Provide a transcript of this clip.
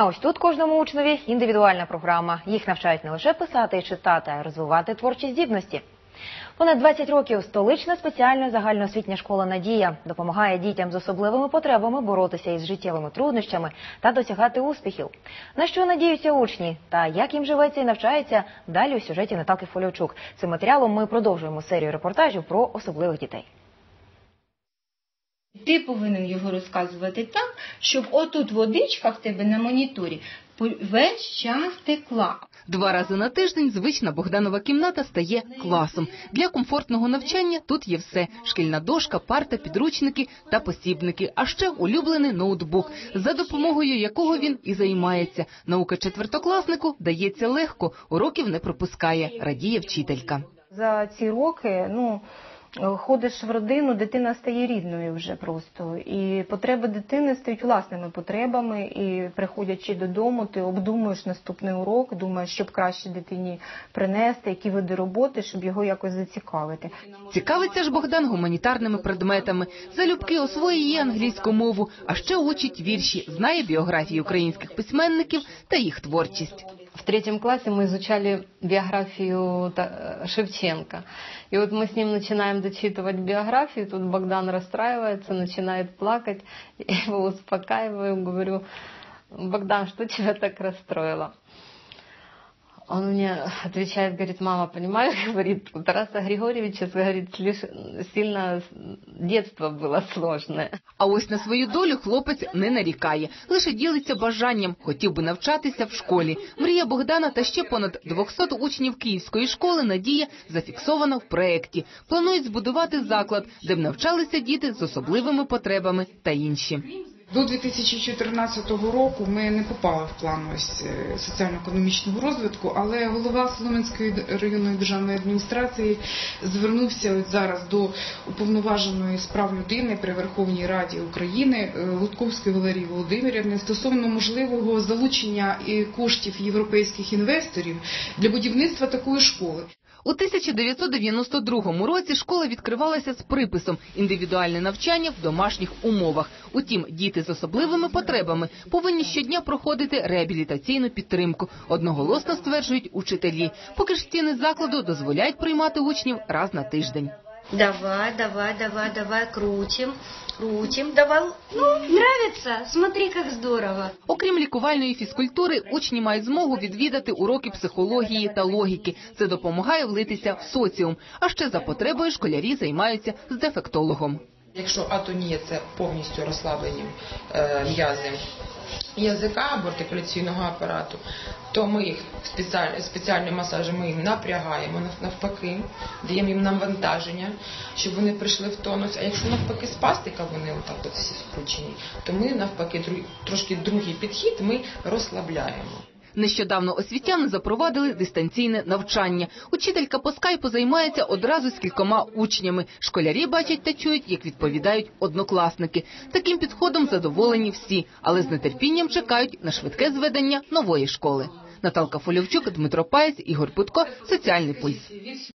А ось тут кожному учневі індивідуальна програма. Їх навчають не лише писати і читати, а й розвивати творчі здібності. Понад 20 років столична спеціальна загальноосвітня школа Надія допомагає дітям з особливими потребами боротися із життєвими труднощами та досягати успіхів. На що надіються учні та як їм живеться і навчається далі у сюжеті Наталки Фольовчук. Цим матеріалом ми продовжуємо серію репортажів про особливих дітей. Ти повинен його розказувати так, щоб отут водичка в тебе на моніторі весь час текла. Два рази на тиждень звична Богданова кімната стає класом. Для комфортного навчання тут є все: шкільна дошка, парта, підручники та посібники, а ще улюблений ноутбук, за допомогою якого він і займається. Наука четвертокласнику дається легко, уроків не пропускає, радіє вчителька. За ці роки, ну ходиш в родину, дитина стає рідною вже просто. І потреби дитини стають власними потребами. І приходячи додому, ти обдумуєш наступний урок, думаєш, щоб краще дитині принести, які види роботи, щоб його якось зацікавити. Цікавиться ж Богдан гуманітарними предметами. Залюбки освоює англійську мову, а ще учить вірші, знає біографії українських письменників та їх творчість. В третьем классе мы изучали биографию Та- Шевченко. И вот мы с ним начинаем дочитывать биографию, тут Богдан расстраивается, начинает плакать. Я его успокаиваю, говорю, Богдан, что тебя так расстроило? Он мне отвечает, говорит, мама, понимаешь, говорит, у Тараса Григорьевича, говорит, сильно детство было сложное. А ось на свою долю хлопець не нарікає, лише ділиться бажанням, хотів би навчатися в школі. Мрія Богдана та ще понад 200 учнів Київської школи «Надія» зафіксована в проєкті. Планують збудувати заклад, де б навчалися діти з особливими потребами та інші. До 2014 року ми не попали в план ось е, соціально-економічного розвитку, але голова Солом'янської районної державної адміністрації звернувся ось зараз до уповноваженої з прав людини при Верховній Раді України е, Лутковської Валерії Володимирівни стосовно можливого залучення коштів європейських інвесторів для будівництва такої школи. У 1992 році школа відкривалася з приписом «Індивідуальне навчання в домашніх умовах». Утім, діти з особливими потребами повинні щодня проходити реабілітаційну підтримку. Одноголосно стверджують учителі. Поки ж стіни закладу дозволяють приймати учнів раз на тиждень. Давай, давай, давай, давай, крутим, крутим. Давай. Ну, нравится? Смотри, как здорово. Окрім лікувальної фізкультури, учні мають змогу відвідати уроки психології та логіки. Це допомагає влитися в соціум. А ще за потребою школярі займаються з дефектологом. Якщо атонія це повністю розслаблені е, м'язи язика або артикуляційного апарату, то ми їх спеціаль, спеціальним масажем ми їм напрягаємо навпаки, даємо їм навантаження, щоб вони прийшли в тонус. А якщо навпаки спастика, вони отак от всі скручені, то ми навпаки трошки другий підхід ми розслабляємо. Нещодавно освітяни запровадили дистанційне навчання. Учителька по скайпу займається одразу з кількома учнями. Школярі бачать та чують, як відповідають однокласники. Таким підходом задоволені всі, але з нетерпінням чекають на швидке зведення нової школи. Наталка Фольовчук, Дмитро Паєць, Ігор Путко, Соціальний пульс.